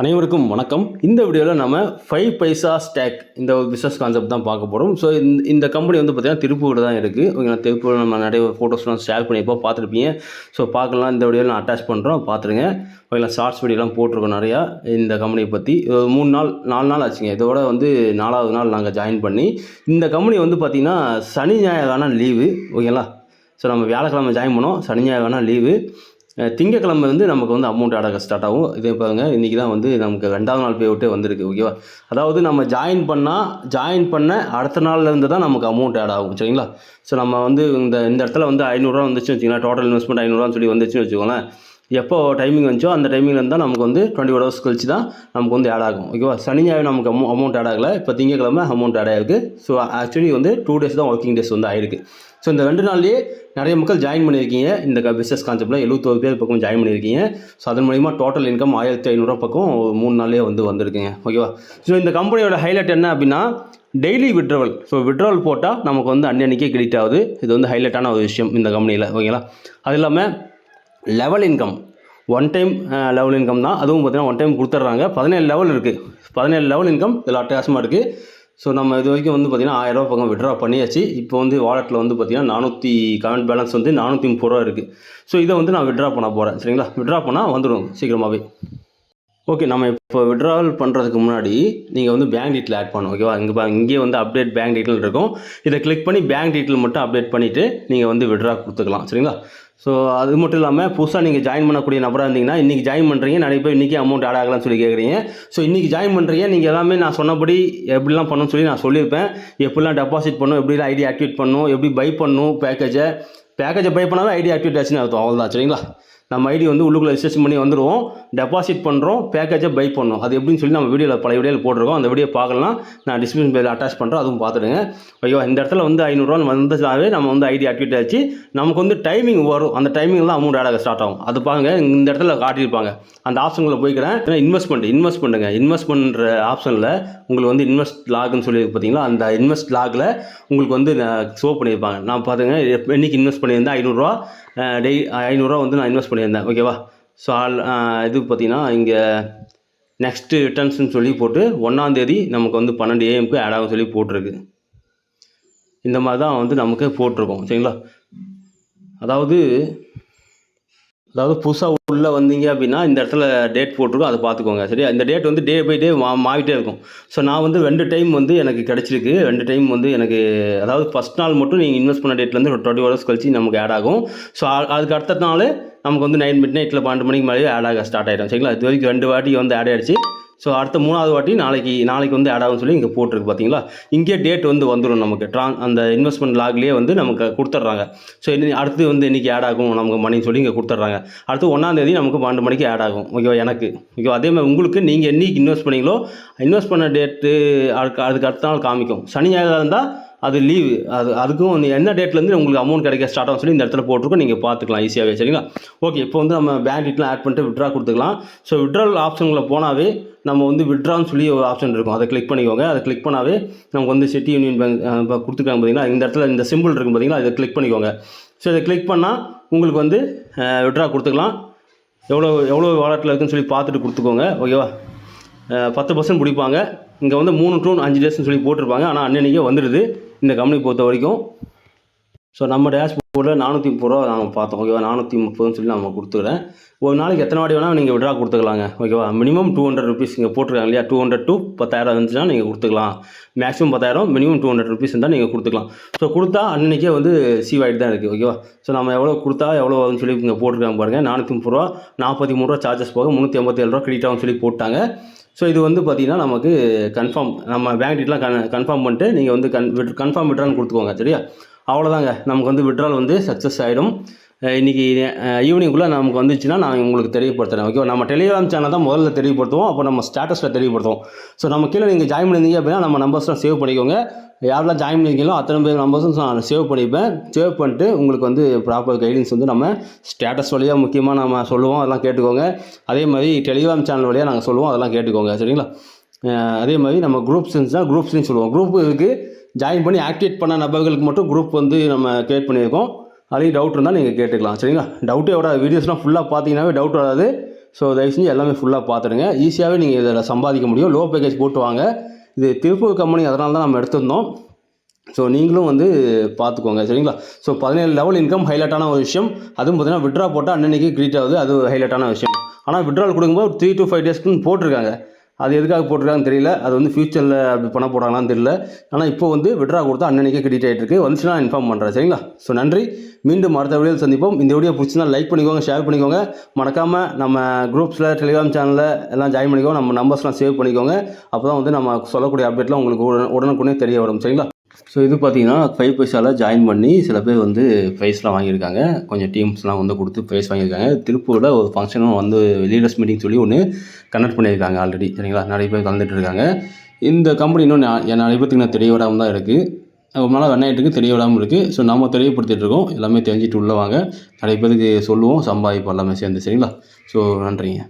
அனைவருக்கும் வணக்கம். இந்த வீடியோவில் நம்ம ஃபைவ் பைசா ஸ்டேக் இந்த பிஸ்னஸ் கான்செப்ட் தான் பார்க்க போகிறோம் ஸோ இந்த இந்த கம்பெனி வந்து பார்த்திங்கன்னா திருப்பூர் தான் இருக்குது ஓகேங்களா? திருப்பூர் நம்ம நிறைய ஃபோட்டோஸ்லாம் ஷேர் பண்ணியிருப்போம். பார்த்துருப்பீங்க. ஸோ பார்க்கலாம். இந்த வீடியோவில் நான் அட்டாச் பண்ணுறோம் பார்த்துருங்க. ஓகேங்களா? ஷார்ட்ஸ் வீடியோலாம் போட்டிருக்கோம் நிறையா இந்த கம்பெனியை பற்றி மூணு நாள் நாலு நாள் ஆச்சுங்க. இதோட வந்து நாலாவது நாள் நாங்கள் ஜாயின் பண்ணி இந்த கம்பெனி வந்து பார்த்திங்கன்னா சனி ஞாயிறான லீவு ஓகேங்களா? ஸோ நம்ம வியாழக்கிழமை ஜாயின் பண்ணோம். சனி ஞாயிறான லீவு திங்கக்கிழமை வந்து நமக்கு வந்து அமௌண்ட் அடக்க ஸ்டார்ட் ஆகும். இதே பாருங்க இன்றைக்கி தான் வந்து நமக்கு ரெண்டாவது நாள் பே விட்டே வந்திருக்கு ஓகேவா அதாவது நம்ம ஜாயின் பண்ணால் ஜாயின் பண்ண அடுத்த நாள்லேருந்து தான் நமக்கு அமௌண்ட் ஆட் ஆகும் சரிங்களா? ஸோ நம்ம வந்து இந்த இந்த இடத்துல வந்து ஐநூறுரூவா வந்துச்சுன்னு வச்சுக்கலாம் டோட்டல் இன்வெஸ்ட்மெண்ட் ஐநூறுரூவான்னு சொல்லி வந்துச்சுன்னு வச்சுக்கோங்களேன். எப்போ டைமிங் வந்துச்சோ அந்த டைமிங்கில் இருந்தால் நமக்கு வந்து டுவெண்ட்டி ஃபோர் ஹவர்ஸ் கழிச்சு தான் நமக்கு வந்து ஆட் ஆகும். ஓகேவா சனி ஞாயிறு நமக்கு அமௌ அமௌண்ட் ஆட் ஆகலை. இப்போ திங்கக்கிழமை அமௌண்ட் ஆட் ஆகிருக்கு ஸோ ஆக்சுவலி வந்து டூ டேஸ் தான் ஒர்க்கிங் டேஸ் வந்து ஆயிருக்கு. ஸோ இந்த ரெண்டு நாள்லேயே நிறைய மக்கள் ஜாயின் பண்ணியிருக்கீங்க. இந்த பிஸ்னஸ் கான்செப்ட்டில் எழுபத்தோரு பேர் பக்கம் ஜாயின் பண்ணியிருக்கீங்க. ஸோ அதன் மூலிமா டோட்டல் இன்கம் ஆயிரத்தி ஐநூறுரூவா பக்கம் மூணு நாள்லேயே வந்து வந்திருக்குங்க. ஓகேவா ஸோ இந்த கம்பெனியோட ஹைலைட் என்ன அப்படின்னா டெய்லி விட்ரவல் ஸோ விட்ரவல் போட்டால் நமக்கு வந்து அன்னன்னைக்கே கிரெடிட் ஆகுது. இது வந்து ஹைலைட்டான ஒரு விஷயம் இந்த கம்பெனியில் ஓகேங்களா அது இல்லாமல் level income one time level income தான். அதுவும் பார்த்திங்கன்னா ஒன் டைம் கொடுத்துட்றாங்க பதினேழு லெவல் இருக்குது பதினேழு லெவல் இன்கம் இதில் அட்டகாசமாக இருக்குது ஸோ நம்ம இது வரைக்கும் வந்து பார்த்திங்கன்னா ஆயிரரூபா பக்கம் விட்ரா பண்ணியாச்சு. இப்போ வந்து வாலெட்டில் வந்து பார்த்திங்கன்னா நானூற்றி கரண்ட் பேலன்ஸ் வந்து நானூற்றி முப்பது ரூபா இருக்குது ஸோ இதை வந்து நான் விட்ரா பண்ண போகிறேன் சரிங்களா? விட்ரா பண்ணால் வந்துடும் சீக்கிரமாகவே ஓகே நம்ம இப்போ விட்ராவல் பண்ணுறதுக்கு முன்னாடி நீங்கள் வந்து பேங்க் டீட்டில் ஆட் பண்ணணும். ஓகேவா இங்கே பா இங்கேயே வந்து அப்டேட் பேங்க் டீட்டெயில் இருக்கும். இதை கிளிக் பண்ணி பேங்க் டீட்டெயில் மட்டும் அப்டேட் பண்ணிவிட்டு நீங்கள் வந்து விட்ரா கொடுத்துக்கலாம். சரிங்களா? ஸோ அது மட்டும் இல்லாமல் புதுசாக நீங்கள் ஜாயின் பண்ணக்கூடிய நபராக இருந்தீங்கன்னா இன்றைக்கி ஜாயின் பண்ணுறீங்க நிறைய பேர் இன்றைக்கி அமௌண்ட் ஆட் ஆகலாம்னு சொல்லி கேட்குறீங்க ஸோ இன்றைக்கி ஜாயின் பண்ணுறீங்க நீங்கள் எல்லாமே நான் சொன்னபடி எப்படிலாம் பண்ணணும்னு சொல்லி நான் சொல்லியிருப்பேன். எப்படிலாம் டெபாசிட் பண்ணணும் எப்படிலாம் ஐடி ஆக்டிவேட் பண்ணணும் எப்படி பை பண்ணணும் பேக்கேஜை பேக்கேஜை பை பண்ணாலும் ஐடி ஆக்டிவேட் ஆச்சுன்னு அர்த்தம். அவ்வளோதான் சரிங்களா? நம்ம ஐடி வந்து உள்ளுக்குள்ளே ரிஜிஸ்ட்ரேஷன் பண்ணி வந்துடுவோம் டெபாசிட் பண்ணுறோம் பேக்கேஜை பை பண்ணோம். அது எப்படின்னு சொல்லி நம்ம வீடியோவில் பழைய வீடியோவில் போட்டிருக்கோம். அந்த வீடியோ பார்க்கலாம். நான் டிஸ்கிரிப்ஷன் பேரில் அட்டாச் பண்ணுறோம் அதுவும் பார்த்துடுங்க. ஓகேவா இந்த இடத்துல வந்து ஐநூறுரூவா வந்ததாவே நம்ம வந்து ஐடி ஆக்டிவேட் ஆச்சு. நமக்கு வந்து டைமிங் வரும். அந்த டைமிங்கில் தான் அமௌண்ட் ஆடாக ஸ்டார்ட் ஆகும். அது பாருங்க இந்த இடத்துல காட்டியிருப்பாங்க. அந்த ஆப்ஷனில் போய்க்கிறேன். இன்வெஸ்ட்மெண்ட் இன்வெஸ்ட் பண்ணுங்க. இன்வெஸ்ட் பண்ணுற ஆப்ஷனில் உங்களுக்கு வந்து இன்வெஸ்ட் லாக்னு சொல்லி பார்த்தீங்களா? அந்த இன்வெஸ்ட் லாகில் உங்களுக்கு வந்து ஷோ பண்ணியிருப்பாங்க. நான் பார்த்துங்க என்னைக்கு இன்வெஸ்ட் பண்ணியிருந்தேன்? ஐநூறுரூவா டெய் ஐநூறுரூவா வந்து நான் இன்வெஸ்ட் பண்ணியிருந்தேன். ஓகேவா ஸோ ஆல் இது பார்த்தீங்கன்னா இங்கே நெக்ஸ்ட்டு ரிட்டர்ன்ஸ்னு சொல்லி போட்டு ஒன்றாந்தேதி நமக்கு வந்து பன்னெண்டு ஏஎம்க்கு ஆட் ஆகும் சொல்லி போட்டிருக்கு. இந்த மாதிரி தான் வந்து நமக்கு போட்டிருக்கோம். சரிங்களா? அதாவது அதாவது புதுசாக உள்ளே வந்தீங்க அப்படின்னா இந்த இடத்துல டேட் போட்டிருக்கோம் அதை பார்த்துக்கோங்க. சரியா? இந்த டேட் வந்து டே பை டே மா மாறிட்டே இருக்கும். ஸோ நான் வந்து ரெண்டு டைம் வந்து எனக்கு கிடச்சிருக்கு. ரெண்டு டைம் வந்து எனக்கு அதாவது ஃபஸ்ட் நாள் மட்டும் நீங்கள் இன்வெஸ்ட் பண்ண டேட்லேருந்து ஒரு டுவெண்ட்டி ஹவர்ஸ் கழிச்சு நமக்கு ஆட் ஆகும். ஸோ அதுக்கு அடுத்த நாள் நமக்கு வந்து நைன் மிட் நைட்டில் பன்னெண்டு மணிக்கு மேலே ஆட் ஆக ஸ்டார்ட் ஆகிடும் சரிங்களா? இது வரைக்கும் ரெண்டு வாட்டி வந்து ஆட் ஆகிடுச்சு ஸோ அடுத்த மூணாவது வாட்டி நாளைக்கு நாளைக்கு வந்து ஆட் ஆகும் சொல்லி இங்கே போட்டிருக்கு பார்த்தீங்களா இங்கே டேட் வந்து வந்துடும் நமக்கு. ட்ராங் அந்த இன்வெஸ்ட்மெண்ட் லாக்லேயே வந்து நமக்கு கொடுத்துட்றாங்க. ஸோ இன்னி அடுத்து வந்து இன்றைக்கி ஆட் ஆகும் நமக்கு மணின்னு சொல்லி இங்கே கொடுத்துட்றாங்க. அடுத்து ஒன்றாந்தேதி நமக்கு பன்னெண்டு மணிக்கு ஆட் ஆகும். ஓகேவா எனக்கு. ஓகேவா அதே மாதிரி உங்களுக்கு நீங்கள் என்னைக்கு இன்வெஸ்ட் பண்ணீங்களோ இன்வெஸ்ட் பண்ண டேட்டு அதுக்கு அதுக்கு அடுத்த நாள் காமிக்கும். சனி ஞாயிறு இருந்தால் அது லீவு அது அதுக்கும் வந்து என்ன டேட்லேருந்து உங்களுக்கு அமௌண்ட் கிடைக்க ஸ்டார்ட் ஆகும் சொல்லி இந்த இடத்துல போட்டிருக்கோம். நீங்கள் பார்த்துக்கலாம் ஈஸியாகவே சரிங்களா? ஓகே இப்போ வந்து நம்ம பேங்க் டீட்டெலாம் ஆட் பண்ணிட்டு விட்ரா கொடுத்துக்கலாம். ஸோ விட்ரால் ஆப்ஷனில் போனாவே நம்ம வந்து விட்ரான்னு சொல்லி ஒரு ஆப்ஷன் இருக்கும். அதை கிளிக் பண்ணிக்கோங்க. அதை கிளிக் பண்ணாவே நமக்கு வந்து சிட்டி யூனியன் பேங்க் இப்போ கொடுத்துருக்காங்க பார்த்தீங்களா இந்த இடத்துல இந்த சிம்பிள் இருக்கும் பார்த்தீங்களா இதை கிளிக் பண்ணிக்கோங்க. ஸோ இதை கிளிக் பண்ணால் உங்களுக்கு வந்து விட்ரா கொடுத்துக்கலாம். எவ்வளோ எவ்வளோ வாலெட்டில் இருக்குன்னு சொல்லி பார்த்துட்டு கொடுத்துக்கோங்க. ஓகேவா பத்து பர்சன்ட் பிடிப்பாங்க. இங்கே வந்து மூணு டூ அஞ்சு டேஸ்ன்னு சொல்லி போட்டிருப்பாங்க. ஆனால் அன்னன்னைக்கே வந்துடுது. இந்த கம்பெனி பொறுத்த வரைக்கும் ஸோ நம்ம டேஷ்போர்டில் நானூற்றி முப்பது ரூபா நாங்கள் பார்த்தோம். ஓகேவா? நானூற்றி முப்பதுன்னு சொல்லி நம்ம கொடுத்துக்கிறேன் ஒரு நாளைக்கு எத்தனை வாடி வேணால் நீங்கள் விட்ரா கொடுத்துக்கலாங்க. ஓகேவா? மினிமம் டூ ஹண்ட்ரட் ருபீஸ் இங்கே போட்டிருக்காங்க இல்லையா? டூ ஹண்ட்ரட் டூ பத்தாயிரம் இருந்துச்சுன்னா நீங்கள் கொடுத்துக்கலாம். மேக்ஸிமம் பத்தாயிரம் மினிமம் டூ ஹண்ட்ரட் ருபீஸ் இருந்தால் நீங்கள் கொடுத்துக்கலாம். ஸோ கொடுத்தா அன்றைக்கே வந்து சீவ் ஆகிட்டு தான் இருக்குது ஓகேவா? ஸோ நம்ம எவ்வளோ கொடுத்தா எவ்வளோ வரும்னு சொல்லி இங்கே போட்டிருக்காங்க பாருங்கள் நானூற்றி முப்பது ரூபா நாற்பத்தி மூணு ரூபா சார்ஜஸ் போக முந்நூற்றி ஐம்பத்தேழு ரூபா கிரெடிட் ஆகும்னு சொல்லி போட்டாங்க. ஸோ இது வந்து பார்த்தீங்கன்னா நமக்கு கன்ஃபார்ம் நம்ம பேங்க் டீட்டெலாம் கன் கன்ஃபார்ம் பண்ணிட்டு நீங்கள் வந்து கன் கன்ஃபார்ம் விட்ரான்னு கொடுத்துக்கோங்க சரியா? அவ்வளோதாங்க நமக்கு வந்து விட்ரால் வந்து சக்ஸஸ் ஆகிடும் இன்றைக்கி ஈவினிங்குள்ளே நமக்கு வந்துச்சுன்னா நான் உங்களுக்கு தெரியப்படுத்துகிறேன் ஓகேவா நம்ம டெலிகிராம் சேனல் தான் முதல்ல தெரியப்படுத்துவோம் அப்போ நம்ம ஸ்டேட்டஸில் தெரியப்படுத்துவோம். ஸோ நம்ம கீழே நீங்கள் ஜாயின் பண்ணியிருந்தீங்க அப்படின்னா நம்ம நம்பர்ஸ்லாம் சேவ் பண்ணிக்கோங்க. யாரெல்லாம் ஜாயின் பண்ணிருக்கீங்களோ அத்தனை பேர் நம்பர்ஸும் நான் சேவ் பண்ணிப்பேன். சேவ் பண்ணிட்டு உங்களுக்கு வந்து ப்ராப்பர் கைடன்ஸ் வந்து நம்ம ஸ்டேட்டஸ் வழியாக முக்கியமாக நம்ம சொல்லுவோம் அதெல்லாம் கேட்டுக்கோங்க. அதே மாதிரி டெலிகிராம் சேனல் வழியாக நாங்கள் சொல்லுவோம் அதெல்லாம் கேட்டுக்கோங்க சரிங்களா? அதே மாதிரி நம்ம குரூப்ஸ் இருந்துச்சுன்னா குரூப்ஸ்னு சொல்லுவோம். குரூப் இருக்குது ஜாயின் பண்ணி ஆக்டிவேட் பண்ண நபர்களுக்கு மட்டும் குரூப் வந்து நம்ம கிரியேட் பண்ணியிருக்கோம். அதையும் டவுட் இருந்தால் நீங்கள் கேட்டுக்கலாம். சரிங்களா? டவுட்டே எவ்வளோ வீடியோஸ்லாம் ஃபுல்லாக பார்த்தீங்கன்னாவே டவுட் வராது. ஸோ தயவு செஞ்சு எல்லாமே ஃபுல்லாக பார்த்துடுங்க. ஈஸியாகவே நீங்கள் இதில் சம்பாதிக்க முடியும். லோ பேக்கேஜ் போட்டு வாங்க. இது திருப்பூர் கம்பெனி அதனால தான் நம்ம எடுத்திருந்தோம். ஸோ நீங்களும் வந்து பார்த்துக்கோங்க. சரிங்களா? ஸோ பதினேழு லெவல் இன்கம் ஹைலைட்டான ஒரு விஷயம். அதுவும் பார்த்தீங்கன்னா விட்ரா போட்டால் அன்னன்னைக்கு க்ரீட் ஆகுது. அது ஹைலைட்டான விஷயம். ஆனால் விட்ரால் கொடுக்கும்போது த்ரீ டு ஃபைவ் டேஸ்க்குன்னு போட்டிருக்காங்க. அது எதுக்காக போட்டிருக்காங்கன்னு தெரியல. அது வந்து ஃபியூச்சரில் அப்படி பணம் போடுறாங்களான்னு தெரியல. ஆனால் இப்போ வந்து விட்ரா கொடுத்தா அன்னன்னைக்கே கிரெடிட் ஆகிட்டு இருக்கு வந்துச்சுன்னா நான் இன்ஃபார்ம் பண்ணுறேன் சரிங்களா? ஸோ நன்றி. மீண்டும் அடுத்த வீடியோவில் சந்திப்போம். இந்த வீடியோ பிடிச்சிருந்தா லைக் பண்ணிக்கோங்க ஷேர் பண்ணிக்கோங்க. மறக்காமல் நம்ம குரூப்ஸில் டெலிகிராம் சேனலில் எல்லாம் ஜாயின் பண்ணிக்கோங்க. நம்ம நம்பர்ஸ்லாம் சேவ் பண்ணிக்கோங்க. அப்போ தான் வந்து நம்ம சொல்லக்கூடிய அப்டேட்லாம் உங்களுக்கு உடனுக்குடனே தெரிய வரும். சரிங்களா? ஸோ இது பார்த்தீங்கன்னா ஃபைவ் பைசாவில் ஜாயின் பண்ணி சில பேர் வந்து ப்ரைஸ்லாம் வாங்கியிருக்காங்க. கொஞ்சம் டீம்ஸ்லாம் வந்து கொடுத்து ப்ரைஸ் வாங்கியிருக்காங்க. திருப்பூரில் ஒரு ஃபங்க்ஷனும் வந்து லீடர்ஸ் மீட்டிங் சொல்லி ஒன்று கண்டக்ட் பண்ணியிருக்காங்க ஆல்ரெடி சரிங்களா? நிறைய பேர் கலந்துட்டு இருக்காங்க. இந்த கம்பெனி இன்னும் நான் நிறைய பேர்த்துக்கு நான் தெரிய விடாமல் தான் இருக்குது ரொம்ப நாளாக வெண்ணாயிட்டுக்கு தெரிய விடாமல் இருக்குது ஸோ நம்ம தெரியப்படுத்திட்டு இருக்கோம். எல்லாமே தெரிஞ்சுட்டு உள்ள வாங்க. நிறைய பேருக்கு சொல்லுவோம் சம்பாதிப்போம் எல்லாமே சேர்ந்து. சரிங்களா? ஸோ நன்றிங்க.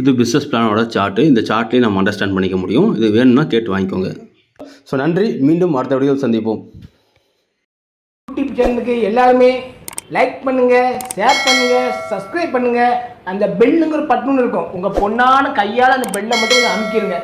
இது பிஸ்னஸ் பிளானோட சார்ட்டு இந்த சார்ட்லேயும் நம்ம அண்டர்ஸ்டாண்ட் பண்ணிக்க முடியும். இது வேணும்னா கேட்டு வாங்கிக்கோங்க. ஸோ நன்றி. மீண்டும் அடுத்த வீடியோவில் சந்திப்போம். யூடியூப் சேனலுக்கு எல்லாருமே லைக் பண்ணுங்க ஷேர் பண்ணுங்க சப்ஸ்கிரைப் பண்ணுங்க. அந்த பெல்லுங்கிற பட்டுன்னு இருக்கும். உங்க பொண்ணான கையால் அந்த பெல்லை மட்டும் அமுக்கிடுங்க